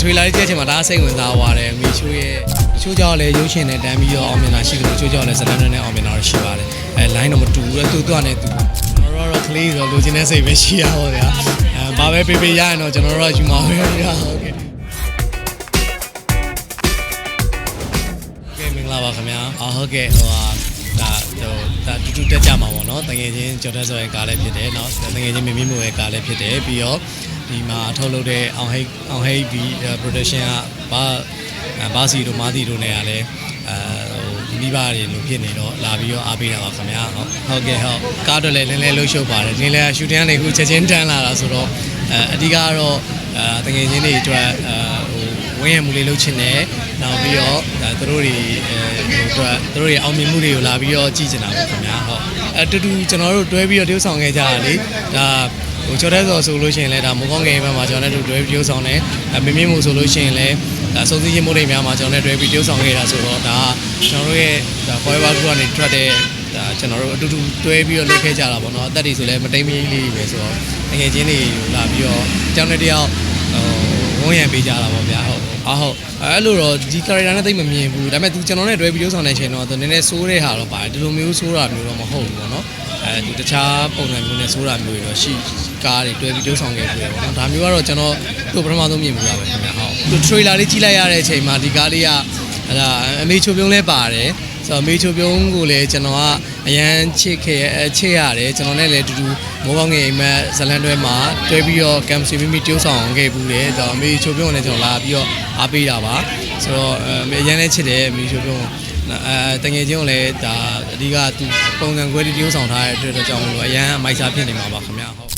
ထရေလာလေးကြည့်ချင်မှာဒါစိတ်ဝင်စားသွားတယ်မီရှိုးရဲ့တချို့ကြောင့်လည်းရုပ်ရှင်နဲ့တန်းပြီးတော့အောင်မြင်တာရှိတယ်တချို့ကြောင့်လည်းဇလန်နဲ့အောင်မြင်တာရှိပါတယ်အဲ line တော့မတူဘူးသူသူကလည်းသူကျွန်တော်တို့ကတော့ကလေးဆိုလိုချင်တဲ့စိတ်ပဲရှိရပါဗျာအဲဘာပဲပေးပေးရရင်တော့ကျွန်တော်တို့ကယူမှာပဲဗျာဟုတ်ကဲ့လာပါခင်ဗျာအော်ဟုတ်ကဲ့ဟိုဟာဒါဟိုဒါတူတူတက်ကြမှာပေါ့နော်တကယ်ချင်းကျော်တက်စော်ရဲ့ကားလည်းဖြစ်တယ်နောက်တကယ်ချင်းမြင့်မြင့်မို့ရဲ့ကားလည်းဖြစ်တယ်ပြီးတော့ ဒီမှာထုတ်လုပ်တဲ့အောင်ဟိတ်အောင်ဟိတ်ဘီ production ကဘာဘာစီတို့မာတီတို့နဲ့ကလည်းအဲဟိုမိဘတွေလိုဖြစ်နေတော့လာပြီးတော့အားပေးတာပါခင်ဗျာဟုတ်ဟုတ်ကဲ့ဟုတ်ကားတော့လည်းနည်းနည်းလှုပ်ရှုပ်ပါတယ်နည်းနည်းရှူတင်ကနေအခုချက်ချင်းတန်းလာတာဆိုတော့အဲအဓိကကတော့အဲတငယ်ချင်းတွေအတွက်အဲဟိုဝင်းရမှုလေးလုပ်ချင်တယ်နောက်ပြီးတော့ဒါသူတို့တွေအဲဟိုအတွက်သူတို့ရဲ့အောင်မြင်မှုတွေကိုလာပြီးတော့ကြည့်ချင်တာပေါ့ခင်ဗျာဟုတ်အတူတူကျွန်တော်တို့တွဲပြီးတော့တရုပ်ဆောင်ခဲ့ကြတာလေဒါ ဟိုကျော်တဲ့စော်ဆိုလို့ရှိရင်လည်းဒါမိုးကောင်းငယ်ဘက်မှာကျွန်တော်တို့တွဲပြီးတရုပ်ဆောင်တယ်အမင်းမင်းမို့ဆိုလို့ရှိရင်လည်းဒါစုံစည်းခြင်းမိုးတွေများမှာကျွန်တော်တို့တွဲပြီးတရုပ်ဆောင်ခဲ့တာဆိုတော့ဒါကျွန်တော်တို့ရဲ့ဒါ forever group ကနေထွက်တဲ့ဒါကျွန်တော်တို့အတူတူတွဲပြီးတော့လုပ်ခဲ့ကြတာပေါ့နော်အသက်တွေဆိုလည်းမတိမ်မရင်းလေးတွေပဲဆိုတော့ငယ်ချင်းတွေကိုလာပြီးတော့တောင်းတဲ့တယောက်ဟိုဝန်းရံပေးကြတာပေါ့ဗျာဟုတ်အာဟုတ်အဲ့လိုတော့ဒီ character နဲ့တိတ်မမြင်ဘူးဒါပေမဲ့ तू ကျွန်တော်နဲ့တွဲပြီးရုပ်ဆောင်တဲ့အချိန်တော့ तू နည်းနည်းစိုးတဲ့ဟာတော့ပါတယ်ဒီလိုမျိုးစိုးတာမျိုးတော့မဟုတ်ဘူးပေါ့နော် အဲ तू တခြားပုံစံမျိုးနဲ့စိုးတာမျိုးတွေတော့ရှိကားတွေတွဲပြီးရုပ်ဆောင်ခဲ့ပြီးပေါ့နော်ဒါမျိုးကတော့ကျွန်တော်သူ့ပထမဆုံးမြင်မှုပါပဲခင်ဗျာဟုတ် तू trailer လေးကြည့်လိုက်ရတဲ့အချိန်မှာဒီကားလေးကအဲ့ဒါအမေချိုပြုံးလဲပါတယ်ဆိုတော့မေချိုပြုံးကိုလည်းကျွန်တော်ကအရန်ချစ်ခဲ့ချစ်ရတယ်ကျွန်တော်နဲ့လည်းအတူတူမိုးကောင်းငယ်အိမ်မက်ဇလန်တွဲမှာတွဲပြီးတော့ကမ်စီမီမီတိုးဆောင်ခဲ့ဘူးလေဆိုတော့အမေချိုပြုံးကိုလည်းကျွန်တော်လာပြီးတော့အားပေးတာပါဆိုတော့အရန်လည်းချစ်တယ်အမေချိုပြုံး အဲတငယ်ချင်းကိုလည်းဒါအဓိကသူပုံစံခွဲတီတိုးဆောင်ထားတဲ့အတွက်ကြောင့်မလို့အရန်အမိုက်စားဖြစ်နေမှာပါခင်ဗျာဟုတ်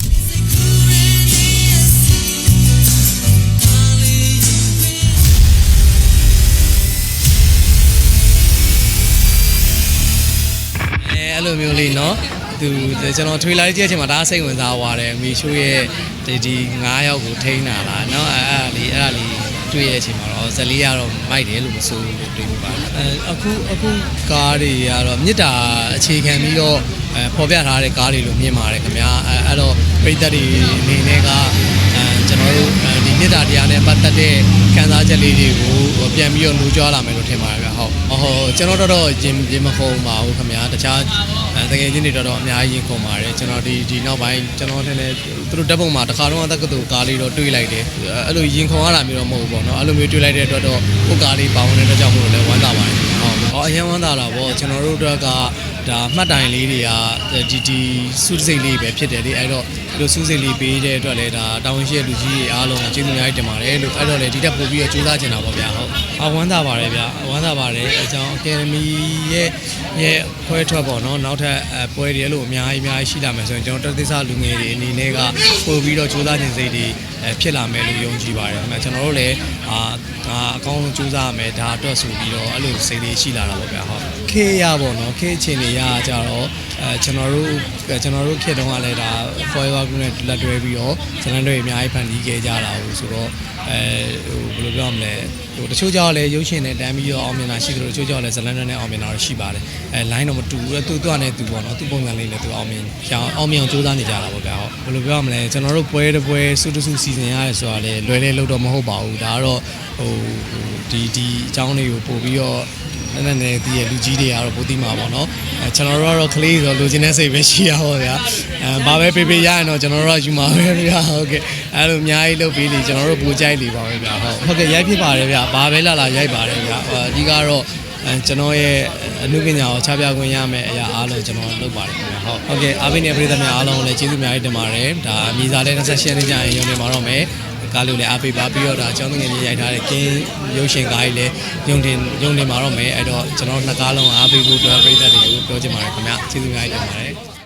အဲအဲ့လိုမျိုးလေးเนาะသူကျွန်တော်ထွေလာလေးကြည့်တဲ့အချိန်မှာဒါစိတ်ဝင်စားသွားတယ်မီရှိုးရဲ့ဒီဒီ9ယောက်ကိုထိန်းတာလားเนาะအဲ့အဲ့လေးအဲ့ဒါလေး တွေ့ရတဲ့အချိန်မှာတော့ဇလီကတော့မိုက်တယ်လို့မဆိုဘူးလို့တွေ့ပါအဲအခုအခုကားတွေကတော့မြစ်တာအခြေခံပြီးတော့အဲပေါ်ပြထားတဲ့ကားတွေလို့မြင်ပါတယ်ခင်ဗျာအဲအဲ့တော့ပိတ်သက်တွေအနေနဲ့ကအဲကျွန်တော်တို့ဒီ မြစ်တာတရားနဲ့ပတ်သက်တဲ့ခံစားချက်လေးတွေကိုပြန်ပြီးတော့နှိုးကြွားလာမယ်လို့ထင်ပါတယ်ဗျဟုတ်ဟုတ်ကျွန်တော်တော့ရင်ရင်မခုံပါဘူးခင်ဗျာတခြားတကယ်ချင်းတွေတော့အများကြီးရင်ခုံပါတယ်ကျွန်တော်ဒီဒီနောက်ပိုင်းကျွန်တော်ထင်တယ်သူတို့တက်ပုံမှာတခါတော့တက္ကသိုလ်ကားလေးတော့တွေ့လိုက်တယ်အဲ့လိုရင်ခုံရတာမျိုးတော့မဟုတ်ဘူးပေါ့နော်အဲ့လိုမျိုးတွေ့လိုက်တဲ့အတွက်တော့ကိုကားလေးပေါင်းနေတဲ့အတွက်ကြောင့်မို့လို့လည်းဝမ်းသာပါတယ်ဟုတ်ဟောအရင်ဝမ်းသာတာပေါ့ကျွန်တော်တို့အတွက်ကဒါမှတ်တိုင်လေးတွေကဒီဒီစုစိတ်လေးပဲဖြစ်တယ်လေအဲ့တော့ဒီလိုစုစိတ်လေးပေးတဲ့အတွက်လည်းဒါတောင်းရှိတဲ့လူကြီးတွေအားလုံးကျေးဇူးများကြီးတင်ပါတယ်လို့အဲ့တော့လည်းဒီတက်ပို့ပြီးတော့ကြိုးစားချင်တာပေါ့ဗျာဟုတ်အဝမ်းသာပါတယ်ဗျာအဝမ်းသာပါတယ်အကြောင်းအကယ်ဒမီရဲ့ရဲ့ခွဲထွက်ပေါ့နော်နောက်ထပ်ပွဲတွေအဲ့လိုအများကြီးအများကြီးရှိလာမယ်ဆိုရင်ကျွန်တော်တက်သစ္စာလူငယ်တွေအနေနဲ့ကပို့ပြီးတော့ကြိုးစားခြင်းစိတ်တွေဖြစ်လာမယ်လို့ယုံကြည်ပါတယ်အဲ့ကျွန်တော်တို့လည်းအာအကောင်းဆုံးကြိုးစားရမယ်ဒါအတွက်ဆိုပြီးတော့အဲ့လိုစိတ်လေးရှိလာတာပေါ့ဗျာဟုတ်ခေရပေါ့နော်ခေအခြေအနေရကြတော့အဲကျွန်တော်တို့ကျွန်တော်တို့ခေတုန်းကလည်းဒါ forever group နဲ့လက်တွဲပြီးတော့ဇလန်တွေအများကြီးဖန်တီးခဲ့ကြတာဟုတ်ဆိုတော့ အဲဟိုဘယ်လိုပြောရမလဲဟိုတချို့ကြောင့်လည်းရုပ်ရှင်နဲ့တန်းပြီးတော့အောင်မြင်တာရှိတယ်လို့တချို့ကြောင့်လည်းဇလန်နဲ့အောင်မြင်တာရှိပါတယ်အဲ line တော့မတူဘူးသူသူ့နဲ့သူပေါ့နော်သူ့ပုံစံလေးလည်းသူအောင်မြင်အောင်မြင်အောင်ကြိုးစားနေကြတာပေါ့ဗျာဟုတ်ဘယ်လိုပြောရမလဲကျွန်တော်တို့ပွဲတစ်ပွဲစုတစုစီစဉ်ရတယ်ဆိုတာလည်းလွယ်လဲလို့တော့မဟုတ်ပါဘူးဒါကတော့ဟိုဒီဒီအကြောင်းတွေကိုပို့ပြီးတော့နည်းနည်းနဲ့ဒီရဲ့လူကြီးတွေကတော့ပိုသိမှာပေါ့နော်အဲကျွန်တော်တို့ကတော့ကလေးဆိုလိုချင်တဲ့စိတ်ပဲရှိရပါဗျာအဲဘာပဲပေးပေးရရင်တော့ကျွန်တော်တို့ကယူမှာပဲဗျာဟုတ်ကဲ့အဲလိုအများကြီးလုပ်ပြီးလေကျွန်တော်တို့ပူကြိုက်လေပါပဲဗျာဟုတ်ဟုတ်ကဲ့ရိုက်ဖြစ်ပါတယ်ဗျာဘာပဲလာလာရိုက်ပါတယ်ဗျာအဓိကတော့အဲကျွန်တော်ရဲ့အမှုပညာကိုချပြခွင့်ရမယ်အရာအားလုံးကျွန်တော်လုပ်ပါတယ်ခင်ဗျာဟုတ်ဟုတ်ကဲ့အားပေးနေပြည်သူများအားလုံးကိုလည်းကျေးဇူးအများကြီးတင်ပါတယ်ဒါမြေစာလေး28ရက်နေ့ကျရင်ရုံနေမှာတော့မယ်ကားလို့လည်းအားပေးပါပြီးတော့ဒါအကြောင်းငယ်ကြီးရိုက်ထားတဲ့ကင်းရုပ်ရှင်ကားကြီးလည်းရုံတင်ရုံနေမှာတော့မယ်အဲ့တော့ကျွန်တော်နှစ်ကားလုံးအားပေးဖို့အတွက်ပြည်သက်တွေကိုပြောချင်ပါတယ်ခင်ဗျာကျေးဇူးအများကြီးတင်ပါတယ်